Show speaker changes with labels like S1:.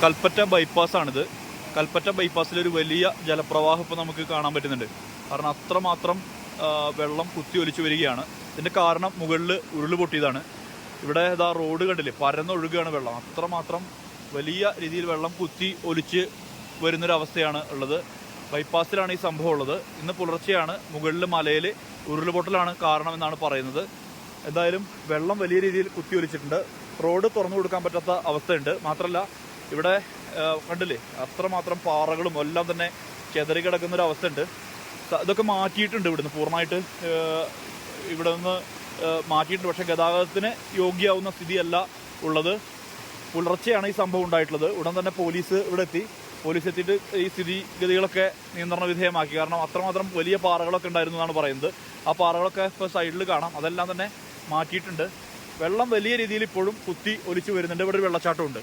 S1: കൽപ്പറ്റ ബൈപ്പാസാണിത് കൽപ്പറ്റ ബൈപ്പാസിലൊരു വലിയ ജലപ്രവാഹം ഇപ്പോൾ നമുക്ക് കാണാൻ പറ്റുന്നുണ്ട്. കാരണം അത്രമാത്രം വെള്ളം കുത്തി ഒലിച്ചു വരികയാണ്. ഇതിന്റെ കാരണം മുകളിൽ ഉരുൾ പൊട്ടിയതാണ്. ഇവിടെ ഇതാ റോഡ് കണ്ടില്ലേ? പരന്നൊഴുകുകയാണ് വെള്ളം. അത്രമാത്രം വലിയ രീതിയിൽ വെള്ളം കുത്തി ഒലിച്ച് വരുന്നൊരവസ്ഥയാണ് ഉള്ളത്. ബൈപ്പാസിലാണ് ഈ സംഭവം ഉള്ളത്. ഇന്ന് പുലർച്ചെയാണ് മുകളിൽ മലയിൽ ഉരുളുപൊട്ടലാണ് കാരണമെന്നാണ് പറയുന്നത്. എന്തായാലും വെള്ളം വലിയ രീതിയിൽ കുത്തിയൊലിച്ചിട്ടുണ്ട് റോഡ് തുറന്നു കൊടുക്കാൻ പറ്റാത്ത അവസ്ഥയുണ്ട്. മാത്രമല്ല ഇവിടെ കണ്ടില്ലേ? അത്രമാത്രം പാറകളും എല്ലാം തന്നെ ചെതറി കിടക്കുന്ന ഒരു സ- ഇതൊക്കെ മാറ്റിയിട്ടുണ്ട് ഇവിടുന്ന് പൂർണമായിട്ട്. ഇവിടെ നിന്ന് മാറ്റിയിട്ടുണ്ട്. പക്ഷേ ഗതാഗതത്തിന് യോഗ്യമാവുന്ന സ്ഥിതിയല്ല ഉള്ളത്. പുലർച്ചെയാണ് ഈ സംഭവം ഉണ്ടായിട്ടുള്ളത്. ഉടൻ തന്നെ പോലീസ് ഇവിടെ എത്തി. പോലീസ് എത്തിയിട്ട് ഈ സ്ഥിതിഗതികളൊക്കെ നിയന്ത്രണ വിധേയമാക്കി. കാരണം അത്രമാത്രം വലിയ പാറകളൊക്കെ ഉണ്ടായിരുന്നു എന്നാണ് പറയുന്നത്. ആ പാറകളൊക്കെ ഇപ്പോൾ സൈഡിൽ കാണാം. അതെല്ലാം തന്നെ മാറ്റിയിട്ടുണ്ട്. വെള്ളം വലിയ രീതിയിൽ ഇപ്പോഴും കുത്തി ഒലിച്ചു വരുന്നുണ്ട്. ഇവിടെ ഒരു വെള്ളച്ചാട്ടമുണ്ട്.